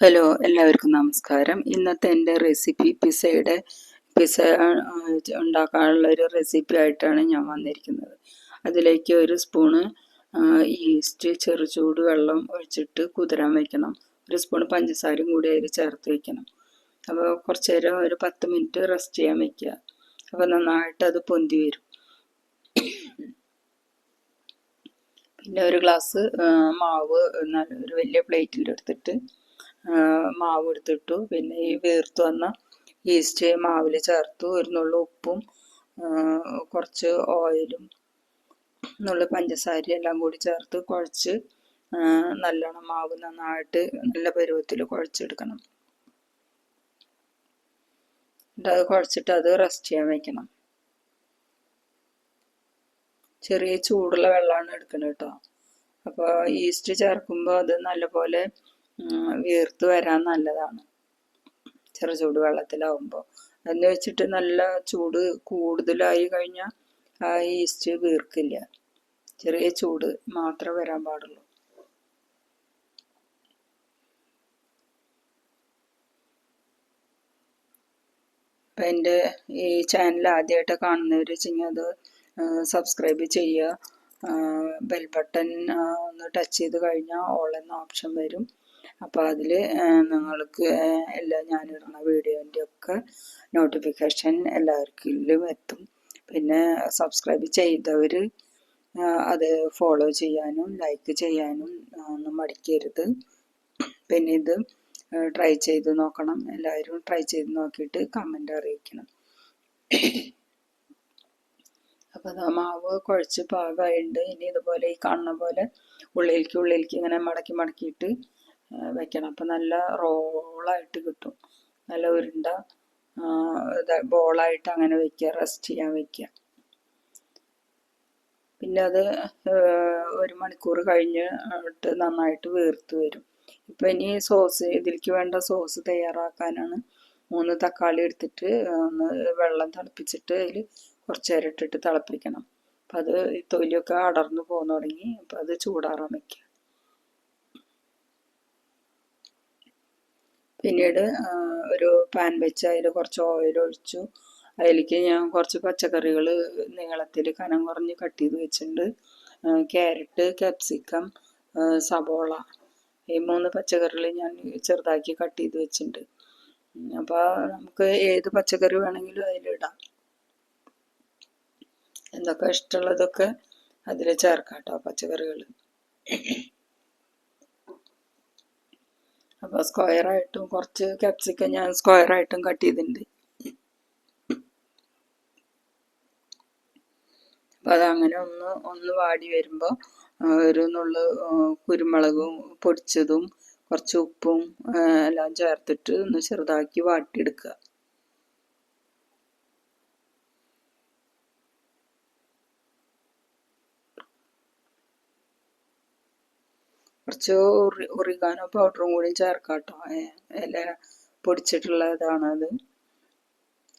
Hello എല്ലാവർക്കും നമസ്കാരം. ഇന്നത്തെ എന്റെ റെസിപ്പി പിസയുടെ പിസ ഉണ്ടാക്കാനുള്ള ഒരു റെസിപ്പി ആയിട്ടാണ് ഞാൻ വന്നിരിക്കുന്നത്. അതിലേക്ക് ഒരു സ്പൂണ് ഈസ്റ്റ് ചെറുചൂട് വെള്ളം ഒഴിച്ചിട്ട് കുതിരാൻ വയ്ക്കണം ഒരു സ്പൂൺ പഞ്ചസാരയും കൂടി അതിൽ ചേർത്ത് വയ്ക്കണം അപ്പോൾ കുറച്ച് നേരം ഒരു പത്ത് മിനിറ്റ് റെസ്റ്റ് ചെയ്യാൻ വയ്ക്കുക അപ്പോൾ നന്നായിട്ട് അത് പൊന്തി വരും. പിന്നെ ഒരു ഗ്ലാസ് മാവ് ഒരു വലിയ പ്ലേറ്റിൽ എടുത്തിട്ട് മാവ് എടുത്തിട്ടു. പിന്നെ ഈ വേർത്ത് വന്ന ഈസ്റ്റ് മാവിൽ ചേർത്തു. ഒരു നുള്ളു ഉപ്പും കുറച്ച് ഓയിലും നുള്ളു പഞ്ചസാരയും എല്ലാം കൂടി ചേർത്ത് കുഴച്ച് നല്ലോണം മാവ് നന്നായിട്ട് നല്ല പരുവത്തിൽ കുഴച്ചെടുക്കണം. എന്നിട്ട് അത് കുഴച്ചിട്ട് അത് റെസ്റ്റ് ചെയ്യാൻ വെക്കണം. ചെറിയ ചൂടുള്ള വെള്ളമാണ് എടുക്കുന്നത് കേട്ടോ അപ്പോൾ ഈസ്റ്റ് ചേർക്കുമ്പോൾ അത് നല്ലപോലെ വീർത്ത് വരാൻ നല്ലതാണ്. ചെറു ചൂട് വെള്ളത്തിലാവുമ്പോൾ എന്ന് വെച്ചിട്ട് നല്ല ചൂട് കൂടുതലായി കഴിഞ്ഞാൽ ആ ഈസ്റ്റ് വീർക്കില്ല. ചെറിയ ചൂട് മാത്രമേ വരാൻ പാടുള്ളൂ. അപ്പം എന്റെ ഈ ചാനൽ ആദ്യമായിട്ട് കാണുന്നവർ ചെയ്യുക അത് സബ്സ്ക്രൈബ് ചെയ്യുക ബെൽ ബട്ടൺ ഒന്ന് ടച്ച് ചെയ്ത് കഴിഞ്ഞാൽ ഓൾ എന്ന ഓപ്ഷൻ വരും. അപ്പോൾ അതിൽ നിങ്ങൾക്ക് എല്ലാ ഞാനിടുന്ന വീഡിയോന്റെ ഒക്കെ നോട്ടിഫിക്കേഷൻ എല്ലാവർക്കും എത്തും. പിന്നെ സബ്സ്ക്രൈബ് ചെയ്തവർ അത് ഫോളോ ചെയ്യാനും ലൈക്ക് ചെയ്യാനും ഒന്നും മടിക്കരുത്. പിന്നെ ഇത് ട്രൈ ചെയ്ത് നോക്കണം. എല്ലാവരും ട്രൈ ചെയ്ത് നോക്കിയിട്ട് കമന്റ് അറിയിക്കണം. അപ്പോൾ മാവ് കുഴച്ച് പാകമായിട്ടുണ്ട് ഇനി ഇതുപോലെ ഈ കാണുന്ന പോലെ ഉള്ളിലേക്ക് ഉള്ളിലേക്ക് ഇങ്ങനെ മടക്കി മടക്കിയിട്ട് വെക്കണം. അപ്പം നല്ല റോളായിട്ട് കിട്ടും. നല്ല ഉരുണ്ട ബോളായിട്ട് അങ്ങനെ വെക്കുക റെസ്റ്റ് ചെയ്യാൻ വെക്കുക. പിന്നെ അത് ഒരു മണിക്കൂർ കഴിഞ്ഞിട്ട് നന്നായിട്ട് വീർത്ത് വരും. ഇപ്പം ഇനി സോസ് ഇതിലേക്ക് വേണ്ട സോസ് തയ്യാറാക്കാനാണ് മൂന്ന് തക്കാളി എടുത്തിട്ട് ഒന്ന് വെള്ളം തിളപ്പിച്ചിട്ട് അതിൽ കുറച്ച് നേരം ഇട്ടിട്ട് തിളപ്പിക്കണം. അപ്പം അത് തൊലിയൊക്കെ അടർന്നു പോകാൻ തുടങ്ങി അപ്പം അത് ചൂടാറാൻ വയ്ക്കുക പിന്നീട് ഒരു പാൻ വെച്ച് അതിൽ കുറച്ച് ഓയിൽ ഒഴിച്ചു. അതിലേക്ക് ഞാൻ കുറച്ച് പച്ചക്കറികൾ നീളത്തിൽ കനം കുറഞ്ഞ് കട്ട് ചെയ്ത് വെച്ചിട്ടുണ്ട്. ക്യാരറ്റ് കാപ്സിക്കം സബോള ഈ മൂന്ന് പച്ചക്കറികൾ ഞാൻ ചെറുതാക്കി കട്ട് ചെയ്ത് വെച്ചിട്ടുണ്ട്. അപ്പോൾ നമുക്ക് ഏത് പച്ചക്കറി വേണമെങ്കിലും അതിലിടാം എന്തൊക്കെ ഇഷ്ടമുള്ളതൊക്കെ അതിൽ ചേർക്കാം കേട്ടോ പച്ചക്കറികൾ അപ്പോൾ സ്ക്വയറായിട്ടും കുറച്ച് ക്യാപ്സിക്കം ഞാൻ സ്ക്വയറായിട്ടും കട്ട് ചെയ്തിട്ടുണ്ട്. അപ്പോൾ അതങ്ങനെ ഒന്ന് ഒന്ന് വാടി വരുമ്പോൾ ഒരു നുള്ളു കുരുമുളകും പൊടിച്ചതും കുറച്ച് ഉപ്പും എല്ലാം ചേർത്തിട്ട് ഒന്ന് ചെറുതാക്കി വാട്ടിയെടുക്കുക. കുറച്ച് ഒറി ഒറിഗാനോ പൗഡറും കൂടി ചേർക്കാം കേട്ടോ ഇല പൊടിച്ചിട്ടുള്ളതാണ് അത്.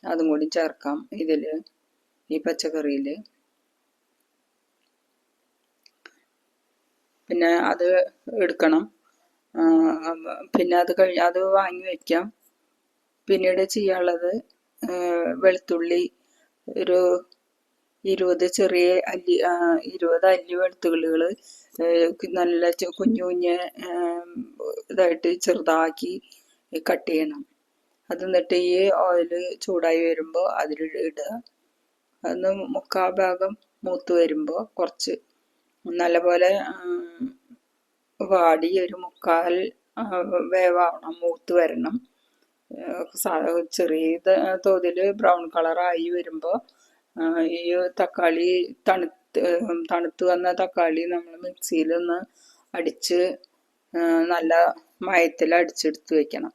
അതും കൂടി ചേർക്കാം ഇതിൽ ഈ പച്ചക്കറിയിൽ പിന്നെ അത് എടുക്കണം. പിന്നെ അത് കഴിഞ്ഞ് അത് വാങ്ങി വയ്ക്കാം പിന്നീട് ചെയ്യാനുള്ളത് വെളുത്തുള്ളി ഒരു ഇരുപത് ചെറിയ അല്ലി ഇരുപത് അല്ലി വെളുത്തുള്ളികൾ നല്ല കുഞ്ഞു കുഞ്ഞ് ഇതായിട്ട് ചെറുതാക്കി കട്ട് ചെയ്യണം. അത് എന്നിട്ട് ഈ ഓയിൽ ചൂടായി വരുമ്പോൾ അതിൽ ഇടുക അന്ന് മുക്കാ ഭാഗം മൂത്ത് വരുമ്പോൾ കുറച്ച് നല്ലപോലെ വാടി ഒരു മുക്കാൽ വേവാവണം മൂത്ത് വരണം. ചെറിയ തോതിൽ ബ്രൗൺ കളറായി വരുമ്പോൾ ഈ തക്കാളി തണുത്ത് തണുത്ത് വന്ന തക്കാളി നമ്മൾ മിക്സിയിലൊന്ന് അടിച്ച് നല്ല മയത്തിൽ അടിച്ചെടുത്ത് വെക്കണം.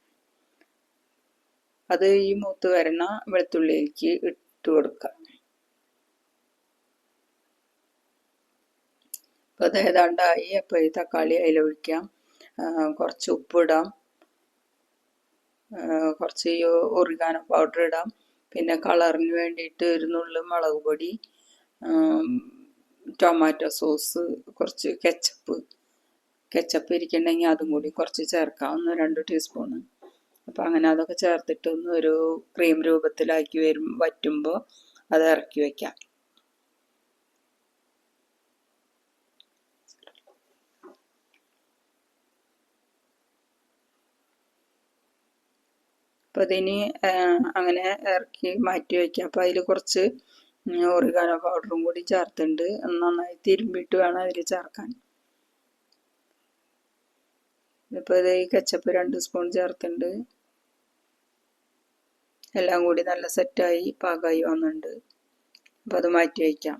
അത് ഈ മൂത്ത് വരണ വെളുത്തുള്ളിയിലേക്ക് ഇട്ട് കൊടുക്കുക അപ്പോൾ അത് ഏതാണ്ടായി അപ്പോൾ ഈ തക്കാളി അതിലൊഴിക്കാം കുറച്ച് ഉപ്പിടാം. കുറച്ച് ഒറിഗാനോ പൗഡർ ഇടാം. പിന്നെ കളറിന് വേണ്ടിയിട്ട് ഒരു നുള്ളു മുളക് പൊടി ടൊമാറ്റോ സോസ് കുറച്ച് കെച്ചപ്പ്. കെച്ചപ്പ് ഇരിക്കണമെങ്കിൽ അതും കൂടി കുറച്ച് ചേർക്കാം. ഒന്ന് രണ്ട് ടീസ്പൂണ്. അപ്പോൾ അങ്ങനെ അതൊക്കെ ചേർത്തിട്ട് ഒന്ന് ഒരു ക്രീം രൂപത്തിലാക്കി വരും വറ്റുമ്പോൾ അത് ഇറക്കി വയ്ക്കാം അപ്പോൾ അതിന് അങ്ങനെ ഇറക്കി മാറ്റി വയ്ക്കാം അപ്പോൾ അതിൽ കുറച്ച് ഓറിഗാനോ പൗഡറും കൂടി ചേർത്തിട്ടുണ്ട്. നന്നായി തിരുമ്പിയിട്ട് വേണം അതിൽ ചേർക്കാൻ. ഇപ്പോൾ ഇത് ഈ കച്ചപ്പ് രണ്ട് സ്പൂൺ ചേർത്തിട്ടുണ്ട്. എല്ലാം കൂടി നല്ല സെറ്റായി പാകമായി വന്നിട്ടുണ്ട്. അപ്പോൾ അത് മാറ്റി വയ്ക്കാം.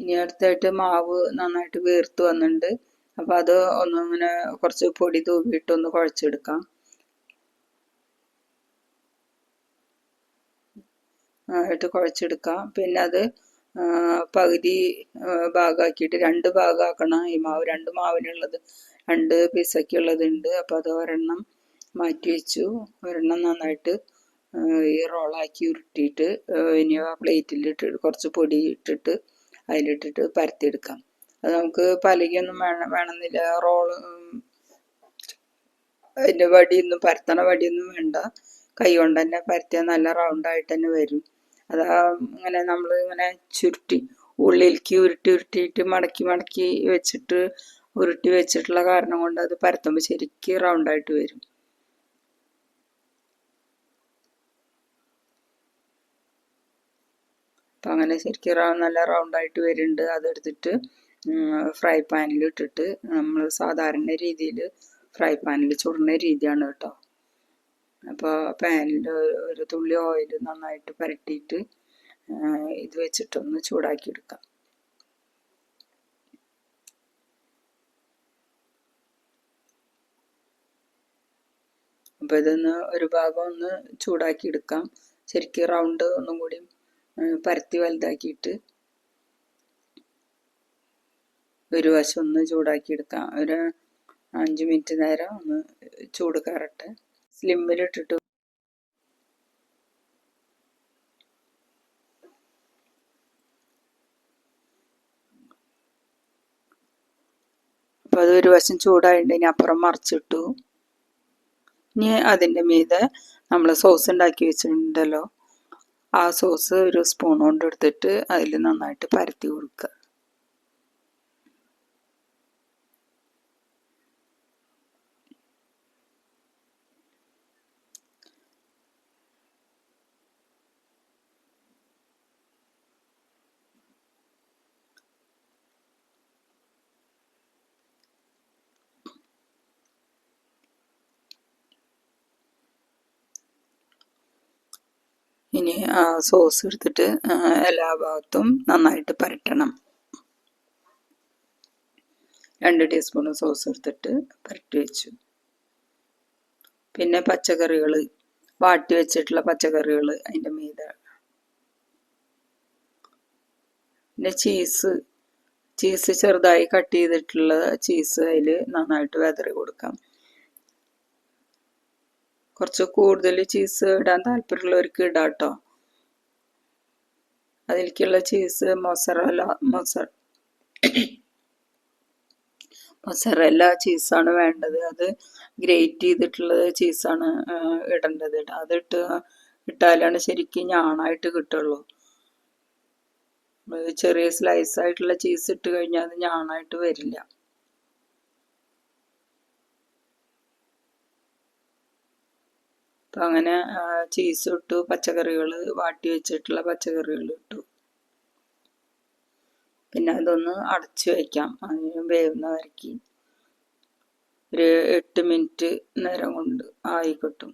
ഇനി അടുത്തായിട്ട് മാവ് നന്നായിട്ട് വീർത്ത് വന്നിട്ടുണ്ട്. അപ്പോൾ അത് ഒന്നിങ്ങനെ കുറച്ച് പൊടി തൂവിയിട്ട് ഒന്ന് കുഴച്ചെടുക്കാം. ആയിട്ട് കുഴച്ചെടുക്കാം. പിന്നെ അത് പകുതി ഭാഗമാക്കിയിട്ട് രണ്ട് ഭാഗമാക്കണം ഈ മാവ് രണ്ട് മാവിനുള്ളത് രണ്ട് പിസയ്ക്കുള്ളതുണ്ട് അപ്പോൾ അത് ഒരെണ്ണം മാറ്റി വെച്ചു. ഒരെണ്ണം നന്നായിട്ട് ഈ റോളാക്കി ഉരുട്ടിയിട്ട് ഇനി ആ പ്ലേറ്റിലിട്ട് കുറച്ച് പൊടി ഇട്ടിട്ട് അതിലിട്ടിട്ട് പരത്തിയെടുക്കാം. അത് നമുക്ക് പലകയൊന്നും വേണം വേണമെന്നില്ല. റോൾ അതിന്റെ വടിയൊന്നും പരത്തണ വടിയൊന്നും വേണ്ട. കൈ കൊണ്ട് തന്നെ പരത്തിയാൽ നല്ല റൗണ്ടായിട്ട് തന്നെ വരും. അതാ ഇങ്ങനെ നമ്മൾ ഇങ്ങനെ ചുരുട്ടി ഉള്ളിലേക്ക് ഉരുട്ടി ഉരുട്ടിയിട്ട് മടക്കി മടക്കി വെച്ചിട്ട് ഉരുട്ടി വെച്ചിട്ടുള്ള കാരണം കൊണ്ട് അത് പരത്തുമ്പോൾ ശരിക്കും റൗണ്ടായിട്ട് വരും. അപ്പം അങ്ങനെ ശരിക്കും നല്ല റൗണ്ടായിട്ട് വരുന്നുണ്ട്. അതെടുത്തിട്ട് ഫ്രൈ പാനിൽ ഇട്ടിട്ട് നമ്മൾ സാധാരണ രീതിയിൽ ഫ്രൈ പാനിൽ ചുടുന്ന രീതിയാണ് കേട്ടോ. അപ്പോൾ പാനിൽ ഒരു തുള്ളി ഓയിൽ നന്നായിട്ട് പുരട്ടിയിട്ട് ഇത് വെച്ചിട്ടൊന്ന് ചൂടാക്കി എടുക്കാം അപ്പോൾ ഇതൊന്ന് ഒരു ഭാഗം ഒന്ന് ചൂടാക്കി എടുക്കാം ശരിക്കും റൗണ്ട് ഒന്നും കൂടി പരത്തി വലുതാക്കിയിട്ട് ഒരു വശം ഒന്ന് ചൂടാക്കി എടുക്കാം. ഒരു അഞ്ച് മിനിറ്റ് നേരം ഒന്ന് ചൂട് കയറട്ടെ സ്ലിമ്മിലിട്ടിട്ട് അപ്പോൾ അത് ഒരു വശം ചൂടായിട്ട് ഇനി അപ്പുറം മറിച്ചിട്ടു. ഇനി അതിന്റെ മീതെ നമ്മൾ സോസ് ഉണ്ടാക്കി വെച്ചിട്ടുണ്ടല്ലോ. ആ സോസ് ഒരു സ്പൂൺ കൊണ്ട് എടുത്തിട്ട് അതിൽ നന്നായിട്ട് പരത്തി കൊടുക്കുക ഇനി സോസ് എടുത്തിട്ട് എല്ലാ ഭാഗത്തും നന്നായിട്ട് പരട്ടണം. രണ്ട് ടീസ്പൂൺ സോസ് എടുത്തിട്ട് പരട്ടി വെച്ചു. പിന്നെ പച്ചക്കറികൾ വാട്ടി വെച്ചിട്ടുള്ള പച്ചക്കറികൾ അതിന്റെ മീതെ. പിന്നെ ചീസ് ചീസ് ചെറുതായി കട്ട് ചെയ്തിട്ടുള്ള ചീസ് അതിൽ നന്നായിട്ട് വെതറി കൊടുക്കാം. കുറച്ച് കൂടുതൽ ചീസ് ഇടാൻ താല്പര്യമുള്ളവർക്ക് ഇടാം കേട്ടോ. അതിലേക്കുള്ള ചീസ് മൊസറല്ല മൊസ മൊസറല്ല ചീസാണ് വേണ്ടത്. അത് ഗ്രേറ്റ് ചെയ്തിട്ടുള്ള ചീസാണ് ഇടേണ്ടത്. അതിട്ട് ഇട്ടാലാണ് ശരിക്കും ഞാണായിട്ട് കിട്ടുള്ളൂ. ചെറിയ സ്ലൈസ് ആയിട്ടുള്ള ചീസ് ഇട്ട് കഴിഞ്ഞാൽ അത് ഞാണായിട്ട് വരില്ല. അപ്പം അങ്ങനെ ചീസ് ഇട്ടു പച്ചക്കറികൾ വാട്ടി വെച്ചിട്ടുള്ള പച്ചക്കറികൾ ഇട്ടു. പിന്നെ അതൊന്ന് അടച്ചു വയ്ക്കാം അതിന് വേവുന്ന വരക്കി ഒരു എട്ട് മിനിറ്റ് നേരം കൊണ്ട് ആയി കിട്ടും.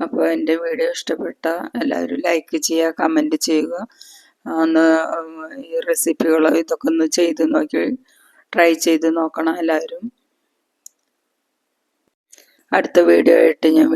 അപ്പോൾ എന്റെ വീഡിയോ ഇഷ്ടപ്പെട്ട എല്ലാവരും ലൈക്ക് ചെയ്യുക കമന്റ് ചെയ്യുക. ഒന്ന് ഈ റെസിപ്പികൾ ഇതൊക്കെ ഒന്ന് ചെയ്ത് നോക്കി ട്രൈ ചെയ്ത് നോക്കണം എല്ലാവരും. അടുത്ത വീഡിയോ ആയിട്ട് ഞാൻ